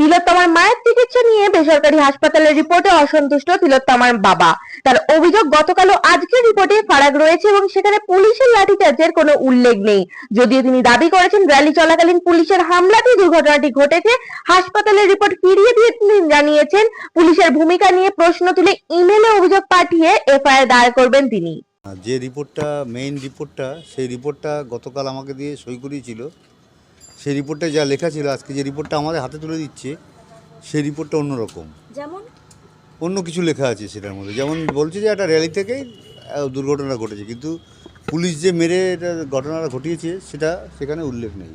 তিলোত্তমার মায়ের চিকিৎসা নিয়ে বেসরকারি হাসপাতালের রিপোর্টে অসন্তুষ্ট তিলোত্তমার বাবা। তার অভিযোগ, গতকালও আজকের রিপোর্টে ফারাক রয়েছে এবং সেখানে পুলিশের লাঠিচার্জের কোনো উল্লেখ নেই। যদিও তিনি দাবি করেছেন, র্যালি চলাকালীন পুলিশের হামলাতেই দুর্ঘটনাটি ঘটেছে। হাসপাতালের রিপোর্ট ফিরিয়ে দিয়ে তিনি জানিয়েছেন, পুলিশের ভূমিকা নিয়ে প্রশ্ন তুলে ইমেলে অভিযোগ পাঠিয়ে এফআইআর দায়ের করবেন তিনি। যে রিপোর্টটা মেইন রিপোর্টটা, সেই রিপোর্টটা গতকাল আমাকে দিয়ে সই করিয়েছিল সেই রিপোর্টে যা লেখা ছিল আজকে যে রিপোর্টটা আমাদের হাতে তুলে দিচ্ছে সেই রিপোর্টটা অন্যরকম। যেমন? অন্য কিছু লেখা আছে সেটার মধ্যে। যেমন বলছে যে একটা র্যালি থেকেই দুর্ঘটনা ঘটেছে। কিন্তু পুলিশ যে মেরে এটা ঘটনাটা ঘটিয়েছে সেটা সেখানে উল্লেখ নেই।